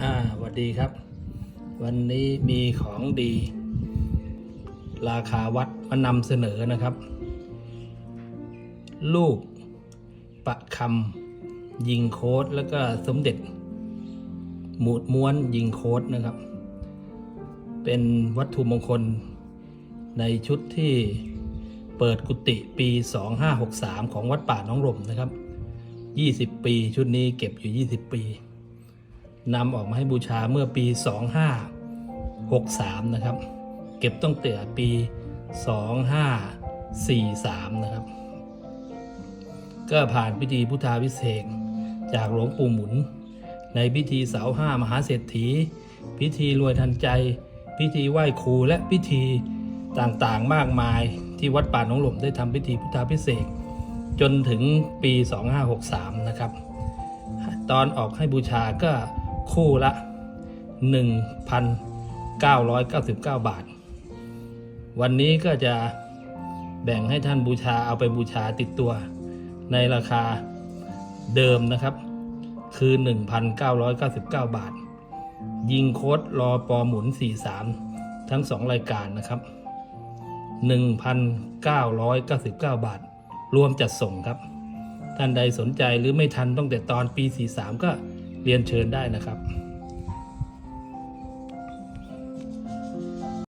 อ่าสวัสดีครับ วันนี้มีของดี ราคาวัดมานำเสนอนะครับ ลูกประคำยิงโค้ดแล้วก็สมเด็จ หมูดม้วนยิงโค้ดนะครับ เป็นวัตถุมงคลในชุดที่เปิดกุฏิปี 2563 ของวัดป่าน้องรมนะครับ 20 ปีชุดนี้เก็บอยู่ 20 ปี นำออกมาให้บูชาเมื่อปี 2563 นะครับ เก็บต้องแต่ปี 2543 นะครับ ก็ผ่านพิธีพุทธาพิเศษจากหลวงปู่หมุน ในพิธีเสาห้ามหาเศรษฐี พิธีรวยทันใจ พิธีไหว้ครูและพิธีต่างๆมากมายที่วัดป่าหนองหล่มได้ทำพิธีพุทธาพิเศษจนถึงปี 2563 นะครับ ตอนออกให้บูชาก็ คู่ละ 1,999 บาท วันนี้ก็จะแบ่งให้ท่านบูชาเอาไปบูชาติดตัว ในราคาเดิมนะครับ คือ 1,999 บาท ยิงโค้ดรอปอหมุน 43 ทั้ง 2 รายการนะครับ 1,999 บาท รวมจัดส่งครับ ท่านใดสนใจหรือไม่ทันตั้งแต่ตอนปี 43 ก็ เรียนเชิญได้นะครับ